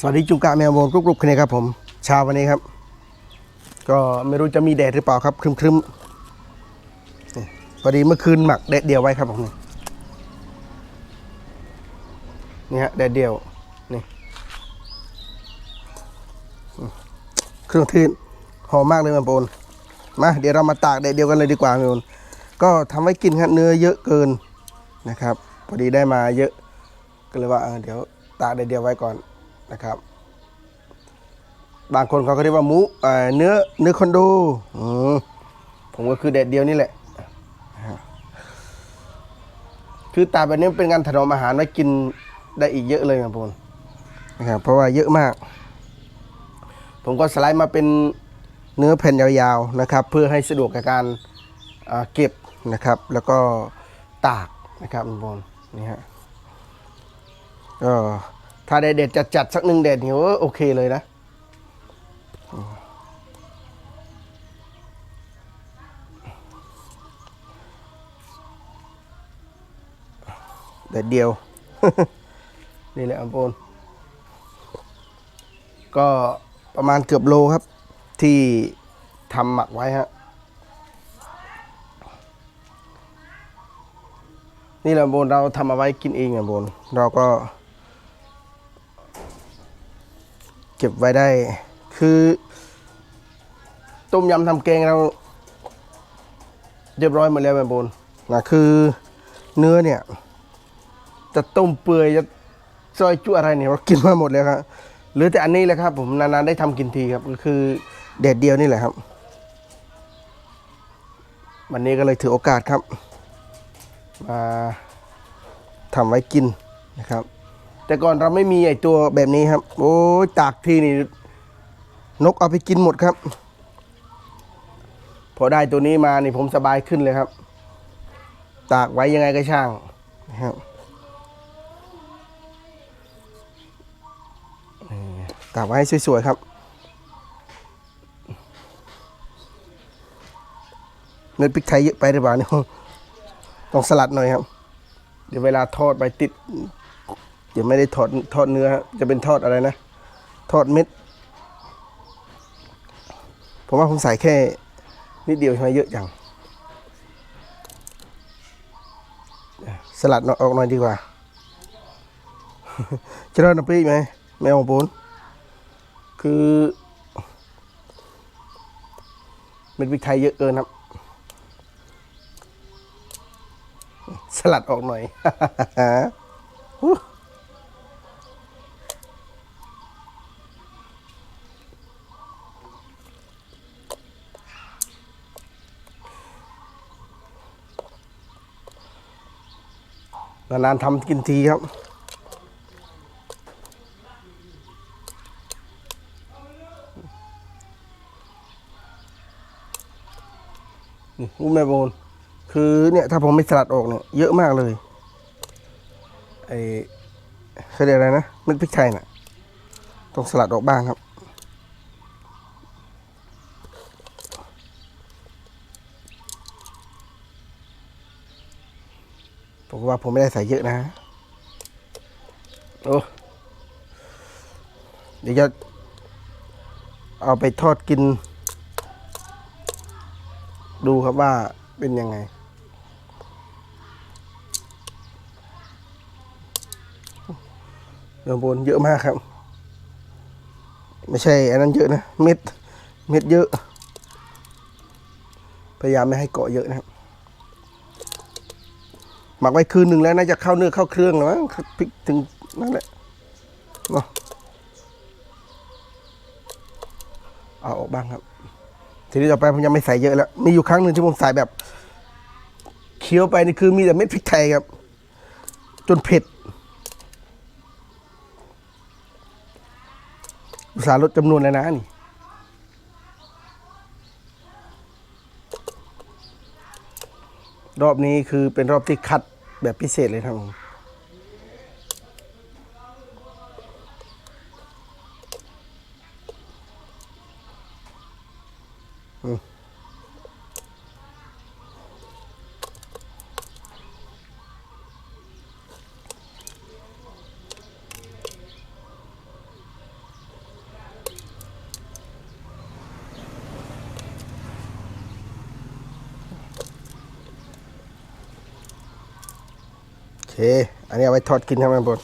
สวัสดีจุงกะแมวโบนกรุบๆคนนี้ครับผมเช้าวันนี้ครับ ก็ไม่รู้จะมีแดดหรือเปล่าครับ ครึมๆนี่พอดีเมื่อคืนหมักแดดเดียวไว้ครับผมนี่นี่ฮะแดดเดียวนี่เครื่องเทศหอมมากเลยแมวโบนมาเดี๋ยวเรามาตากแดดเดียวกันเลยดีกว่าแมวโบนก็ทำไว้กินครับเนื้อเยอะเกินนะครับ พอดีได้มาเยอะก็เลยว่าเออเดี๋ยวตากแดดเดียวไว้ก่อน นะครับ บางคนเขาก็เรียกว่าหมูเเนื้อเนื้อคอนโดมผมก็คือแดดเดียวนี่แหละ คือตาแบบนี้เป็นการถนอมอาหารไว้กินได้อีกเยอะเลยครับผมนะครับเพราะว่าเยอะมาก ผมก็สไลด์มาเป็นเนื้อแผ่นยาวๆนะครับ เพื่อให้สะดวกกับการเก็บนะครับ แล้วก็ตากนะครับคุณบอลนี่ฮะก็ ถ้าได้เด็ดจัดจัดๆสักหนึ่งเด็ดนี่โอ้โอเคเลยนะ เด็ดเดียว นี่แหละอัมพลก็ประมาณเกือบโลครับ ที่ทำหมักไว้ฮะ นี่แหละโบนเราทำเอาไว้กินเองอะโบนเราก็ เก็บไว้ได้ คือต้มยำทำแกงเราเรียบร้อยหมดแล้วแม่บนนะคือเนื้อเนี่ย จะต้มเปื่อยจะซอยจุอะไรเนี่ยเรากินมาหมดแล้วครับหลือแต่อันนี้แหละครับ ผมนานๆได้ทำกินทีครับก็คือเด็ดเดียวนี่แหละครับ วันนี้ก็เลยถือโอกาสครับมาทำไว้กินนะครับ แต่ก่อนเราไม่มีไอตัวแบบนี้ครับ โอ้ยตากทีนี่ นกเอาไปกินหมดครับ พอได้ตัวนี้มานี่ผมสบายขึ้นเลยครับ ตากไว้ยังไงก็ช่างนะครับตากไว้ให้สวยๆครับเม็ดพริกไทยเยอะไปหรือเปล่าเนี่ยต้องสลัดหน่อยครับ เดี๋ยวเวลาทอดไปติด ดี๋ยวไม่ได้ทอดทอดเนื้อจะเป็นทอดอะไรนะ ทอดเม็ด ผมว่าผมใส่แค่นิดเดียวทำไมเยอะจัง สลัดออกหน่อยดีกว่า จะรอดน้ำพริกไหมไม่เอาปูนคือเม็ดพริกไทยเยอะเกินครับ สลัดออกหน่อย นานๆทำกินทีครับ นี่รู้ไหมโบนคือเนี่ยถ้าผมไม่สลัดออกเนี่ยเยอะมากเลย ไอเขาเรียกอะไรนะเม็ดพริกไทยน่ะ ต้องสลัดออกบ้างครับ ผมว่าผมไม่ได้ใส่เยอะนะ โอ้ เดี๋ยวจะเอาไปทอดกิน ดูครับว่าเป็นยังไง เรือบนเยอะมากครับ ไม่ใช่อันนั้นเยอะนะ เม็ด เม็ดเยอะ พยายามไม่ให้เกาะเยอะนะครับ หมักไว้คืนหนึ่งแล้วน่าจะเข้าเนื้อเข้าเครื่องแล้วมั้งพริกถึงนั่นแหละเนาะเอาออกบ้างครับ ทีนี้ต่อไปผมยังไม่ใส่เยอะแล้วมีอยู่ครั้งหนึ่งที่ผมใส่แบบเคี้ยวไปนี่คือมีแต่เม็ดพริกไทยครับ จนเผ็ดสาห์ลดจำนวนแล้วนะนี่ รอบนี้คือเป็นรอบที่คัดแบบพิเศษเลยครับผม เค อันนี้เอาไว้ทอดกินครับแม่บน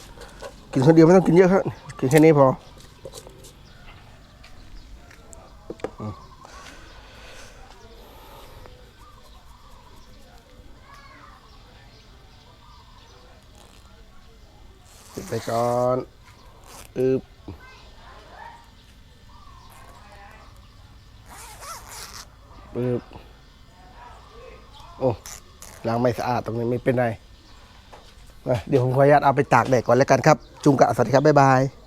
กินคนเดียวไม่ต้องกินเยอะครับกินแค่นี้พอติดไปก่อนอึบอึบโอ้ล้างไม่สะอาดตรงนี้ไม่เป็นไร เดี๋ยวผมขออนุญาตเอาไปตากแดดก่อนแล้วกันครับ จุงกะสวัสดีครับ บ๊ายบาย